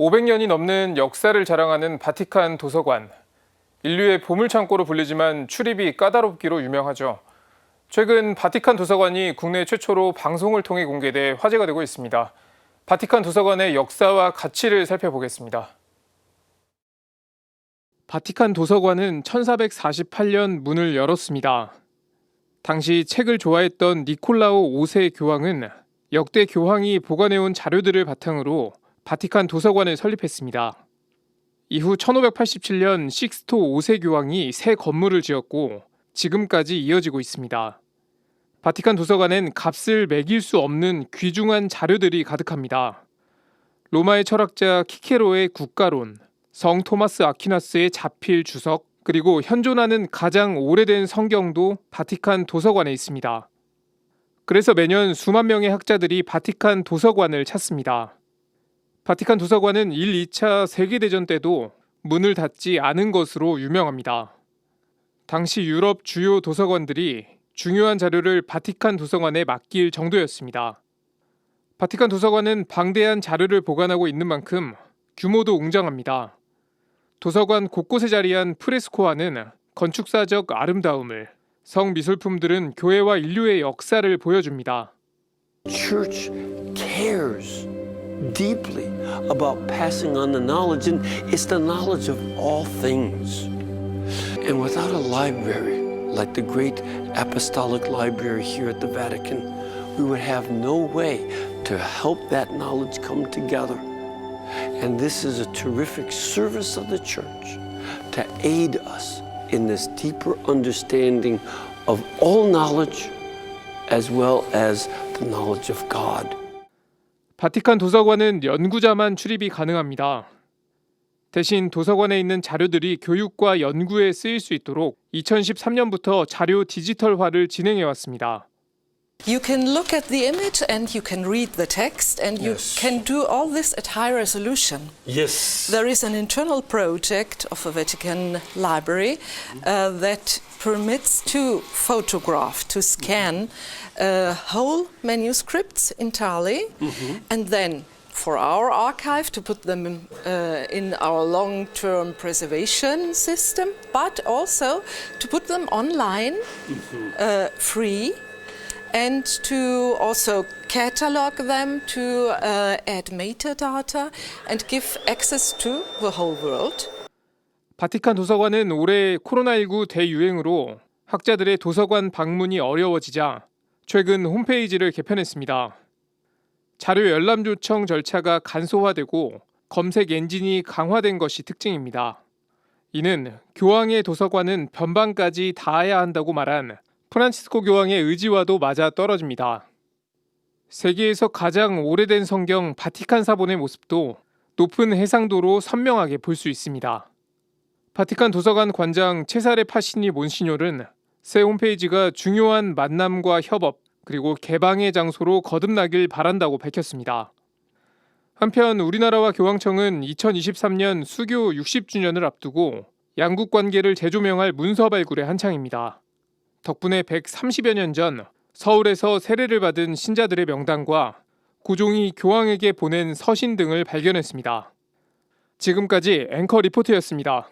500년이 넘는 역사를 자랑하는 바티칸 도서관. 인류의 보물창고로 불리지만 출입이 까다롭기로 유명하죠. 최근 바티칸 도서관이 국내 최초로 방송을 통해 공개돼 화제가 되고 있습니다. 바티칸 도서관의 역사와 가치를 살펴보겠습니다. 바티칸 도서관은 1448년 문을 열었습니다. 당시 책을 좋아했던 니콜라오 5세 교황은 역대 교황이 보관해온 자료들을 바탕으로 바티칸 도서관을 설립했습니다. 이후 1587년 식스토 5세 교황이 새 건물을 지었고 지금까지 이어지고 있습니다. 바티칸 도서관엔 값을 매길 수 없는 귀중한 자료들이 가득합니다. 로마의 철학자 키케로의 국가론, 성 토마스 아퀴나스의 자필 주석, 그리고 현존하는 가장 오래된 성경도 바티칸 도서관에 있습니다. 그래서 매년 수만 명의 학자들이 바티칸 도서관을 찾습니다. 바티칸 도서관은 1, 2차 세계대전 때도 문을 닫지 않은 것으로 유명합니다. 당시 유럽 주요 도서관들이 중요한 자료를 바티칸 도서관에 맡길 정도였습니다. 바티칸 도서관은 방대한 자료를 보관하고 있는 만큼 규모도 웅장합니다. 도서관 곳곳에 자리한 프레스코화는 건축사적 아름다움을, 성미술품들은 교회와 인류의 역사를 보여줍니다. church cares deeply about passing on the knowledge, and it's the knowledge of all things. And without a library like the great apostolic library here at the Vatican, we would have no way to help that knowledge come together. And this is a terrific service of the church to aid us in this deeper understanding of all knowledge as well as the knowledge of God. 바티칸 도서관은 연구자만 출입이 가능합니다. 대신 도서관에 있는 자료들이 교육과 연구에 쓰일 수 있도록 2013년부터 자료 디지털화를 진행해 왔습니다. You can look at the image and you can read the text and you Yes. can do all this at high resolution. Yes. There is an internal project of a Vatican library uh, that permits to photograph, to scan uh, whole manuscripts entirely, and then for our archive to put them uh, in our long term preservation system, but also to put them online uh, free and to also catalog them to uh, add metadata and give access to the whole world. 바티칸 도서관은 올해 코로나19 대유행으로 학자들의 도서관 방문이 어려워지자 최근 홈페이지를 개편했습니다. 자료 열람 요청 절차가 간소화되고 검색 엔진이 강화된 것이 특징입니다. 이는 교황의 도서관은 변방까지 닿아야 한다고 말한 프란치스코 교황의 의지와도 맞아 떨어집니다. 세계에서 가장 오래된 성경 바티칸 사본의 모습도 높은 해상도로 선명하게 볼 수 있습니다. 바티칸 도서관 관장 체사레 파시니 몬시뇨는 새 홈페이지가 중요한 만남과 협업 그리고 개방의 장소로 거듭나길 바란다고 밝혔습니다. 한편 우리나라와 교황청은 2023년 수교 60주년을 앞두고 양국 관계를 재조명할 문서 발굴에 한창입니다. 덕분에 130여 년 전 서울에서 세례를 받은 신자들의 명단과 고종이 교황에게 보낸 서신 등을 발견했습니다. 지금까지 앵커 리포트였습니다.